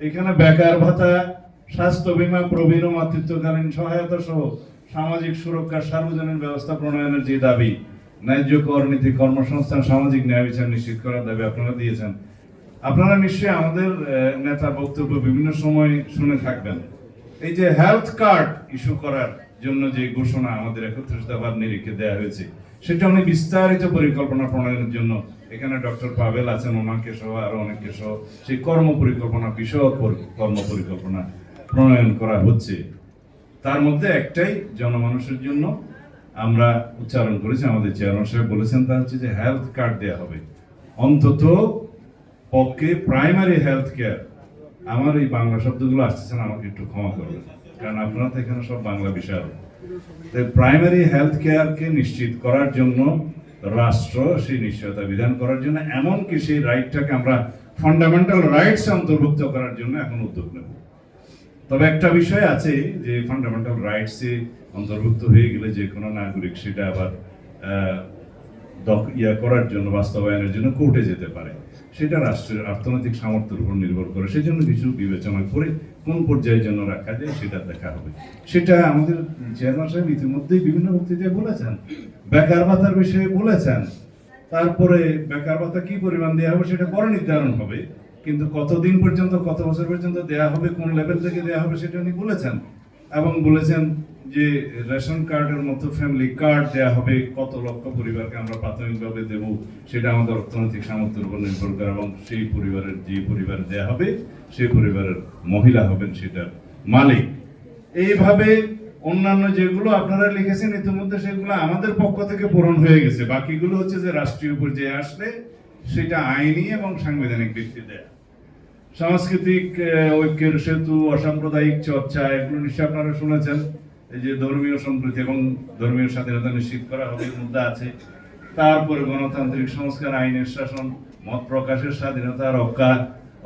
এখানে বেকার ভাতা, স্বাস্থ্য বীমা, প্রবীণ ও মাতৃত্বকালীন সহায়তা সহ সামাজিক সুরক্ষা, সার্বজনীন ব্যবস্থা প্রণয়নের যে দাবি, ন্যায্য কর নীতি কর্মসংস্থান, সামাজিক ন্যায় বিচার নিশ্চিত করার দাবি আপনারা দিয়েছেন। আপনারা নিশ্চয়ই আমাদের নেতার বক্তব্য বিভিন্ন সময় শুনে থাকবেন। এই যে হেলথ কার্ড ইস্যু করার জন্য যে ঘোষণা আমাদের একত্রিশ দফার নিরিখে দেওয়া হয়েছে সেটা অনেক বিস্তারিত পরিকল্পনা প্রণয়নের জন্য এখানে ডক্টর পাভেল আছেন ওনাকে সহ আরও অনেকে সহ সেই কর্ম পরিকল্পনা, বিষয়ক কর্ম পরিকল্পনা প্রণয়ন করা হচ্ছে। তার মধ্যে একটাই জনমানুষের জন্য আমরা উচ্চারণ করেছি, আমাদের চেয়ারম্যান সাহেব বলেছেন তা হচ্ছে যে হেলথ কার্ড দেওয়া হবে। অন্তত পক্ষে প্রাইমারি হেলথ কেয়ার আমার এই বাংলা শব্দগুলো আসতেছে না, আমাকে একটু ক্ষমা করবেন। কারণ আপনারা তো এখানে সব বাংলা বিষয় প্রাইমারি হেলথ কেয়ারকে নিশ্চিত করার জন্য রাষ্ট্র সেই নিশ্চয়তা বিধান করার জন্য, এমনকি সেই রাইটটাকে আমরা ফান্ডামেন্টাল রাইটস অন্তর্ভুক্ত করার জন্য এখন উদ্যোগ নেব। তবে একটা বিষয় আছে যে ফান্ডামেন্টাল রাইটসে অন্তর্ভুক্ত হয়ে গেলে যে কোনো নাগরিক সেটা আবার ইয়া করার জন্য, বাস্তবায়নের জন্য কোর্টে যেতে পারে। সেটা রাষ্ট্রের অর্থনৈতিক সামর্থ্যের উপর নির্ভর করে। সেই জন্য কিছু বিবেচনা করে কোন পর্যায়ে যেন রাখা যায়, সেটা দেখা হবে। সেটা আমাদের চেয়ারম্যান সাহেব ইতিমধ্যেই বিভিন্ন বক্তৃতায় বলেছেন। বেকার ভাতার বিষয়ে বলেছেন। তারপরে বেকার ভাতা কি পরিমাণ দেওয়া হবে, সেটা পরে নির্ধারণ হবে। কিন্তু কতদিন পর্যন্ত, কত বছর পর্যন্ত দেওয়া হবে, কোন লেভেল থেকে দেওয়া হবে, সেটা উনি বলেছেন। এবং বলেছেন যে রেশন কার্ডের মতো ফ্যামিলি কার্ড দেওয়া হবে কত লক্ষ পরিবারকে আমরা প্রাথমিকভাবে দেব সেটা আমাদের অর্থনৈতিক সামর্থ্যের উপর নির্ভর করে এবং সেই পরিবারের যে পরিবার দেওয়া হবে সেই পরিবারের মহিলা হবেন সেটার মালিক। এইভাবে অন্যান্য যেগুলো আপনারা লিখেছেন ইতিমধ্যে সেগুলো আমাদের পক্ষ থেকে পূরণ হয়ে গেছে। বাকিগুলো হচ্ছে যে রাষ্ট্রীয় পর্যায়ে আসলে সেটা আইনি এবং সাংবিধানিক ভিত্তিতে সাংস্কৃতিক আহ, ঐক্যের সেতু অসাম্প্রদায়িক চর্চা এগুলো নিশ্চয়ই আপনারা শুনেছেন। এই যে ধর্মীয় সম্প্রীতি এবং ধর্মীয় স্বাধীনতা নিশ্চিত করা হবে মধ্যে আছে। তারপরে গণতান্ত্রিক সংস্কার, আইনের শাসন, মত প্রকাশের স্বাধীনতা রক্ষা,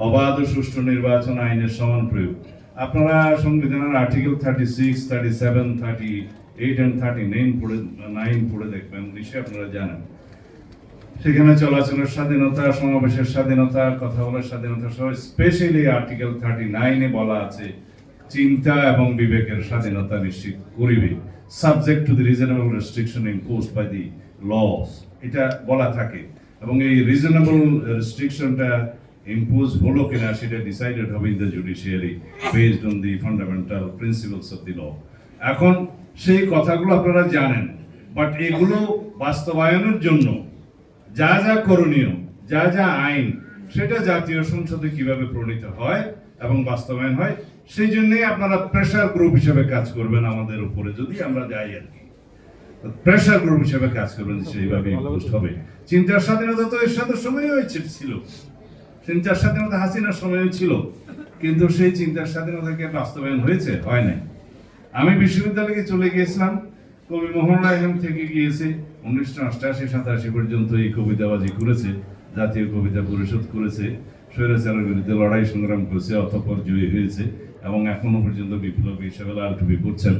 অবাধ ও সুষ্ঠু নির্বাচন, আইনের সমান প্রয়োগ। আপনারা সংবিধানের article thirty six thirty seven thirty eight and thirty nine পড়ে নাইন পড়ে দেখবেন নিশ্চয়ই আপনারা জানেন। সেখানে চলাচলের স্বাধীনতা, সমাবেশের স্বাধীনতা, কথা বলার স্বাধীনতা সহ স্পেশালি আর্টিকেল থার্টি নাইনে বলা আছে। চিন্তা এবং বিবেকের স্বাধীনতা নিশ্চিত করিবে। Subject to the reasonable restriction impose by the laws এটা বলা থাকে। এবং এই রিজনেবল রেস্ট্রিকশনটা ইম্পোজ হলো কিনা সেটা ডিসাইডেড হবে in the judiciary based on the fundamental principles of the law এখন সেই কথাগুলো আপনারা জানেন। বাট এগুলো বাস্তবায়নের জন্য যা যা করণীয়, যা যা আইন, সেটা জাতীয় সংসদে কীভাবে প্রণীত হয় এবং বাস্তবায়ন হয় সেই জন্যই আপনারা প্রেসার গ্রুপ হিসেবে কাজ করবেন আমাদের উপরে, যদি আমরা যাই আর কি। প্রেসার গ্রুপ হিসেবে কাজ করবেন সেইভাবে হবে। চিন্তার স্বাধীনতা তো এর সাথে সময় হয়েছে, ছিল। চিন্তার স্বাধীনতা হাসিনার সময়ও ছিল। কিন্তু সেই চিন্তার স্বাধীনতাকে বাস্তবায়ন হয়েছে? হয় নাই। আমি বিশ্ববিদ্যালয়ে চলে গিয়েছিলাম। কবি মোহন রায় এখান থেকে গিয়েছে। উনিশশো অষ্টাশি, সাতাশি পর্যন্ত এই কবিতাবাজি করেছে, জাতীয় কবিতা পরিষদ করেছে, স্বৈরাচারের বিরুদ্ধে লড়াই সংগ্রাম করেছে, অতঃপর জয়ী হয়েছে। এবং এখনও পর্যন্ত বিপ্লবী হিসেবে লাল টুপি পড়ছেন।